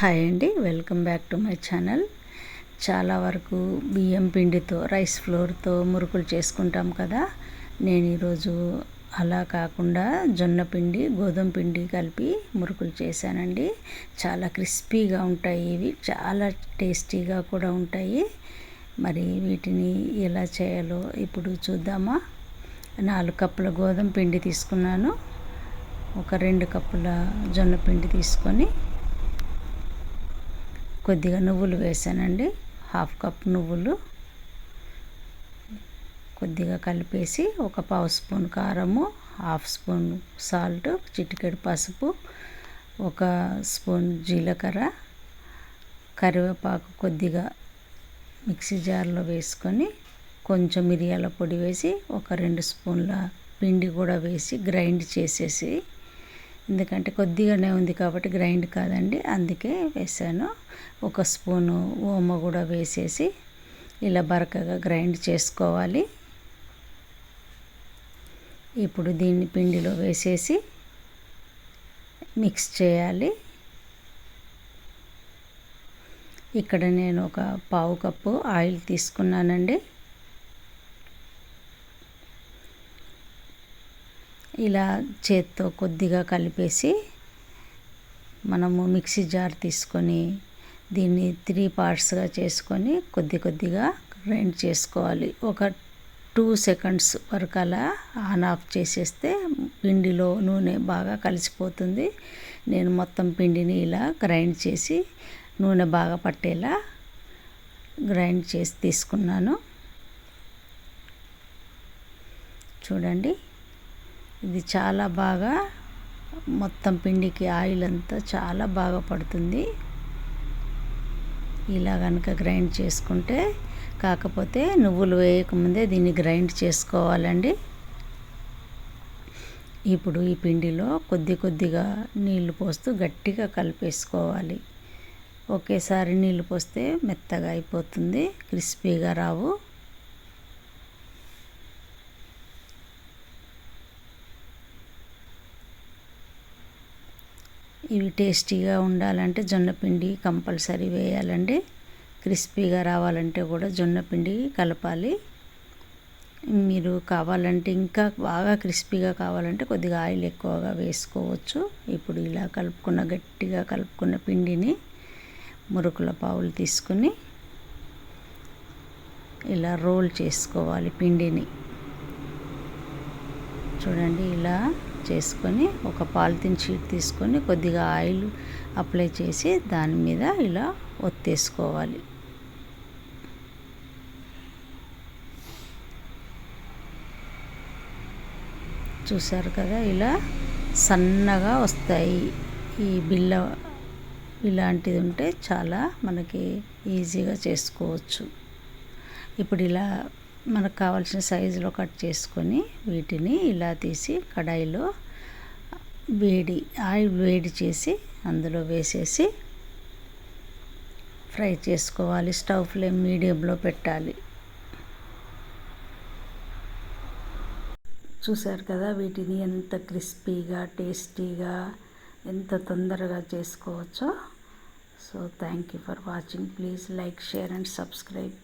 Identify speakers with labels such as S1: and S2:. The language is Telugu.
S1: హాయ్ అండి welcome back to my channel. చాలా వరకు బియ్యం పిండితో రైస్ ఫ్లోర్తో మురుకులు చేసుకుంటాం కదా. నేను ఈరోజు అలా కాకుండా జొన్న పిండి గోధుమ పిండి కలిపి మురుకులు చేశానండి. చాలా క్రిస్పీగా ఉంటాయి ఇవి చాలా టేస్టీగా కూడా ఉంటాయి. మరి వీటిని ఎలా చేయాలో ఇప్పుడు చూద్దామా? నాలుగు కప్పుల గోధుమ పిండి తీసుకున్నాను. ఒక రెండు కప్పుల జొన్న పిండి తీసుకొని కొద్దిగా నువ్వులు వేసానండి. హాఫ్ కప్ నువ్వులు. కొద్దిగా కలిపేసి ఒక పావు స్పూన్ కారము హాఫ్ స్పూన్ సాల్ట్ చిటికెడు పసుపు ఒక స్పూన్ జీలకర్ర కరివేపాకు కొద్దిగా మిక్సీ జార్లో వేసుకొని కొంచెం మిరియాల పొడి వేసి ఒక రెండు స్పూన్ల పిండి కూడా వేసి గ్రైండ్ చేసేసి ఎందుకంటే కొద్దిగానే ఉంది కాబట్టి గ్రైండ్ కాదండి. అందుకే వేసాను. ఒక స్పూను ఓమ కూడా వేసేసి ఇలా బరకగా గ్రైండ్ చేసుకోవాలి. ఇప్పుడు దీన్ని పిండిలో వేసేసి మిక్స్ చేయాలి. ఇక్కడ నేను ఒక పావు కప్పు ఆయిల్ తీసుకున్నానండి. ఇలా చేత్తో కొద్దిగా కలిపేసి మనము మిక్సీ జార్ తీసుకొని దీన్ని త్రీ పార్ట్స్గా చేసుకొని కొద్ది కొద్దిగా గ్రైండ్ చేసుకోవాలి. ఒక టూ సెకండ్స్ వరకు అలా ఆన్ ఆఫ్ చేసేస్తే పిండిలో నూనె బాగా కలిసిపోతుంది. నేను మొత్తం పిండిని ఇలా గ్రైండ్ చేసి నూనె బాగా పట్టేలా గ్రైండ్ చేసి తీసుకున్నాను. చూడండి. ఇది చాలా బాగా మొత్తం పిండికి ఆయిల్ అంతా చాలా బాగా పడుతుంది. ఇలా కనుక గ్రైండ్ చేసుకుంటే కాకపోతే నువ్వులు వేయకముందే దీన్ని గ్రైండ్ చేసుకోవాలండి. ఇప్పుడు ఈ పిండిలో కొద్ది కొద్దిగా నీళ్ళు పోస్తూ గట్టిగా కలిపేసుకోవాలి. ఒకేసారి నీళ్ళు పోస్తే మెత్తగా అయిపోతుంది క్రిస్పీగా రావు. ఇవి టేస్టీగా ఉండాలంటే జొన్నపిండి కంపల్సరీ వేయాలండి. క్రిస్పీగా రావాలంటే కూడా జొన్నపిండి కలపాలి. మీరు కావాలంటే ఇంకా బాగా క్రిస్పీగా కావాలంటే కొద్దిగా ఆయిల్ ఎక్కువగా వేసుకోవచ్చు. ఇప్పుడు ఇలా కలుపుకున్న గట్టిగా కలుపుకున్న పిండిని మురుకుల పావులు తీసుకుని ఇలా రోల్ చేసుకోవాలి పిండిని. చూడండి ఇలా చేసుకొని ఒక పాలిథిన్ షీట్ తీసుకొని కొద్దిగా ఆయిల్ అప్లై చేసి దాని మీద ఇలా ఒత్తేసుకోవాలి. చూసారు కదా ఇలా సన్నగా వస్తాయి. ఈ బిల్ల ఇలాంటిది ఉంటే చాలా మనకి ఈజీగా చేసుకోవచ్చు. ఇప్పుడు ఇలా మనకు కావాల్సిన సైజులో కట్ చేసుకొని వీటిని ఇలా తీసి కడాయిలో వేడి ఆయిల్ వేడి చేసి అందులో వేసేసి ఫ్రై చేసుకోవాలి. స్టవ్ ఫ్లేమ్ మీడియంలో పెట్టాలి. చూసారు కదా వీటిని ఎంత క్రిస్పీగా టేస్టీగా ఎంత తొందరగా చేసుకోవచ్చో. So thank you for watching. Please like share and subscribe.